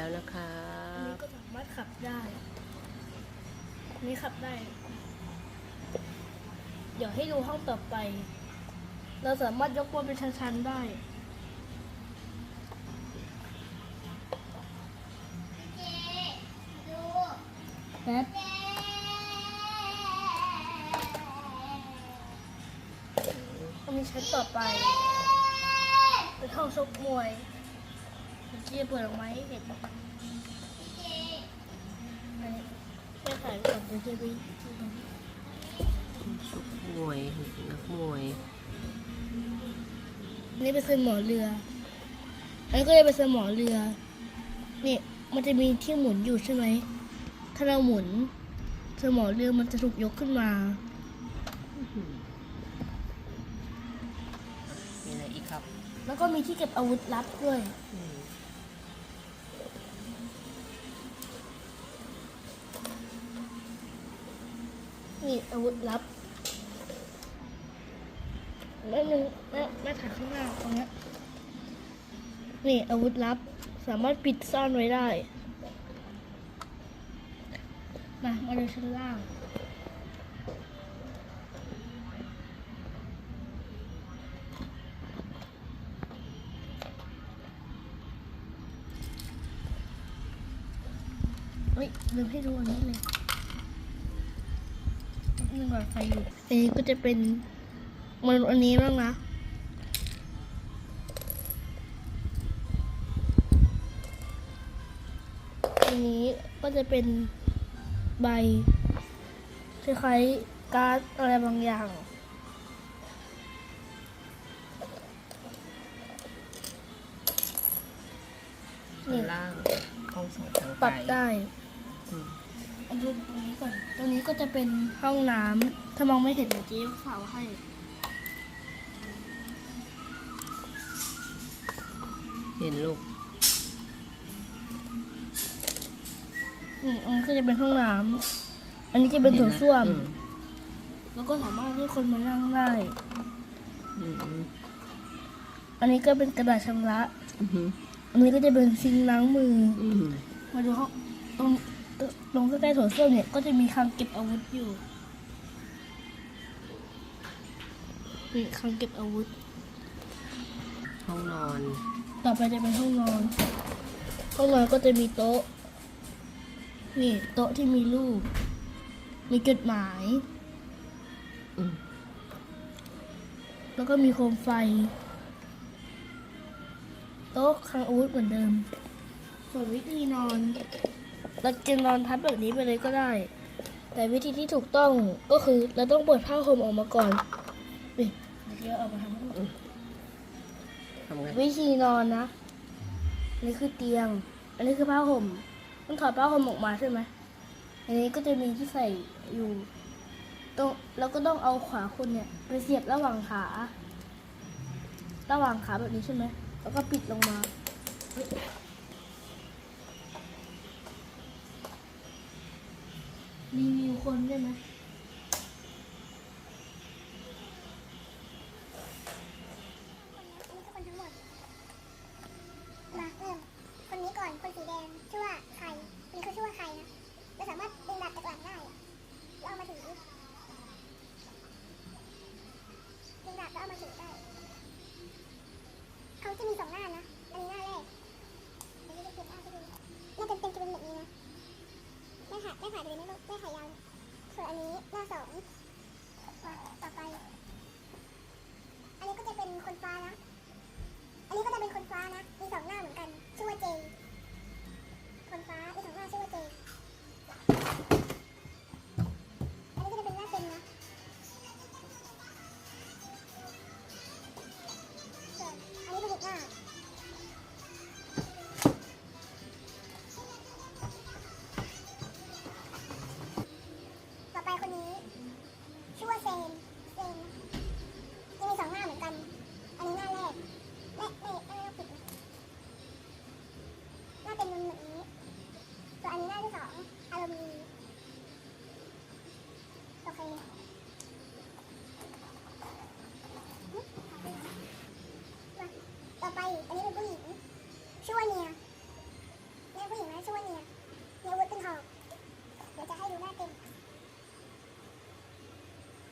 แล้วนะคะอันนี้ก็สามารถขับได้อันนี้ขับได้ เดี๋ยวให้ดูห้องต่อไป เราสามารถยกตัวเป็นชั้นๆได้แป๊บก็มีชั้นต่อไปเป็นห้องชกมวย เมื่อกี้เปิดออกมาให้เห็นอันนี้แค่ถ่ายไว้ก่อนเดี๋ยวจะไปดูตรงนี้ชกมวยนักมวยอันนี้เป็นสมอเรืออันนี้ก็จะเป็นสมอเรือ นี่มันจะมีที่หมุนอยู่ใช่ไหม ถ้าเราหมุนสมอเรือมันจะถูกยกขึ้นมามีอะไรอีกครับ แล้วก็มีที่เก็บอาวุธลับด้วย นี่อาวุธลับแม่นึงแม่แม่ถ่ายข้างหน้าตรงนี้นี่อาวุธลับ สามารถปิดซ่อนไว้ได้ มา มาดูชั้นล่าง เฮ้ยลืมให้ดูอันนี้เลย ดไฟอยู่อันนี้ก็จะเป็นมันอันนี้บ้างนะอันนี้ก็จะเป็นใบคล้ายๆการ์ดอะไรบางอย่างข้างล่างห้องส่งทางปรับไกลได้ อืมเอาดูตรงนี้ก่อน ตรงนี้ก็จะเป็นห้องน้ำ ถ้ามองไม่เห็นเดี๋ยวเจ๊ฝากให้ เห็นลูกอืมอันนี้ก็จะเป็นห้องน้ำ อันนี้จะเป็นโถส้วมอืมแล้วก็สามารถให้คนมานั่งได้ อืมอืมอันนี้ก็เป็นกระดาษชำระ อืมอันนี้ก็จะเป็นซิงค์ล้างมือ อืมมาดูห้องตรง ตรงตรงใกล้ๆโถส้วมเนี่ยก็จะมีคลังเก็บอาวุธอยู่นี่คลังเก็บอาวุธ ห้องนอน ต่อไปจะเป็นห้องนอน ห้องนอนก็จะมีโต๊ะ นี่โต๊ะที่มีรูป มีจดหมาย อืมแล้วก็มีโคมไฟ โต๊ะคลังอาวุธเหมือนเดิม ส่วนวิธีนอน เราจะนอนทับแบบนี้ไปเลยก็ได้ แต่วิธีที่ถูกต้องก็คือเราต้องเปิดผ้าห่มออกมาก่อนนี่เดี๋ยวเอามาทำวิธีนอนนะอันนี้คือเตียง อันนี้คือผ้าห่มต้องถอดผ้าห่มออกมาใช่ไหมอันนี้ก็จะมีที่ใส่อยู่ตรงแล้วก็ต้องเอาขวาคุณเนี่ยไปเสียบระหว่างขา ระหว่างขาแบบนี้ใช่ไหมแล้วก็ปิดลงมา รีวิวคนได้ไหม อันนี้เป็นผู้หญิงชื่อว่าเนียเนียผู้หญิงนะชื่อว่าเนียเนียวุฒิตึงหอกเดี๋ยวจะให้ดูหน้าเต็ม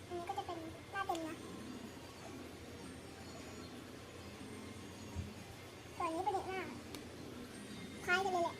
อันนี้ก็จะเป็นหน้าเต็มนะส่วนนี้เป็นเด็กหน้าคล้ายกันเลยแหละ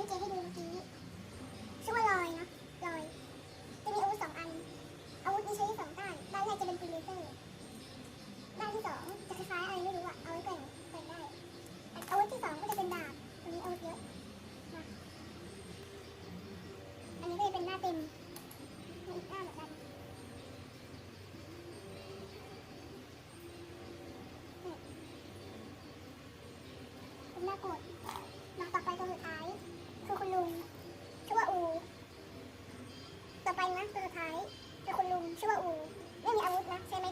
ที่เจให้ดูเมื่อกี้ชื่อว่าลอยนะลอย จะมีอาวุธสองอัน อาวุธนี้ใช้ได้สองด้าน ด้านแรกจะเป็นปืนเลเซอร์ด้านที่สองจะคล้ายๆอะไรไม่รู้อะเอาไว้แกว่งแกว่งได้ อาวุธที่สองก็จะเป็นดาบตัวนี้อาวุธเยอะอันนี้ก็จะเป็นหน้าเต็มมีอีกหน้าเหมือนกันนี่เป็นหน้ากดมาต่อไปตัวสุดท้าย คือคุณลุง ชื่อว่าอู ต่อไป นะตัวสุดท้ายเป็นคุณลุงชื่อว่าอู ไม่มีอาวุธนะใช่ไหม